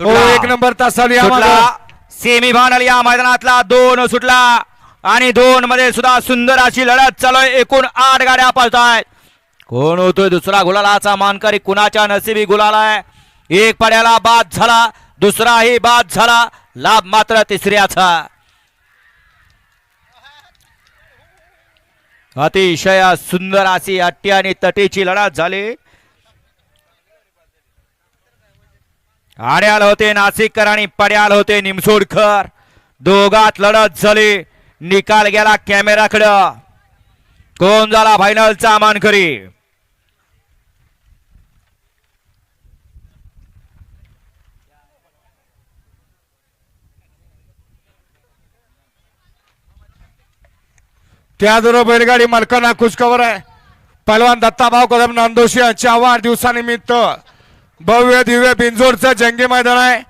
एक नंबर तास चालू या सुटला. मागं. सेमी फायनल या मैदानातला दोन सुटला. आणि दोन मध्ये सुद्धा सुंदर अशी लढत चालू आहे एकूण आठ गाड्या पळतायत. कोण होतोय दुसरा गुलालाचा मानकरी कुणाच्या नशिबी गुलाल आहे एक पड्याला बाद झाला दुसराही बाद झाला. लाभ मात्र तिसऱ्याचा. अतिशय सुंदर अशी अट्टी आणि तटीची लढत झाली. आड्याल होते नाशिककर आणि पड्याल होते निमसोडकर दोघात लढत झाली. निकाल गेला कॅमेराकडं. कोण झाला फायनलचा मानकरी? त्याचबरोबर बैलगाडी मालकांना खुशखबर आहे. पहलवान दत्ताभाऊ कदम नांदोशी यांच्या वाढदिवसानिमित्त भव्य दिव्य बिंजोरचं जंगी मैदान आहे.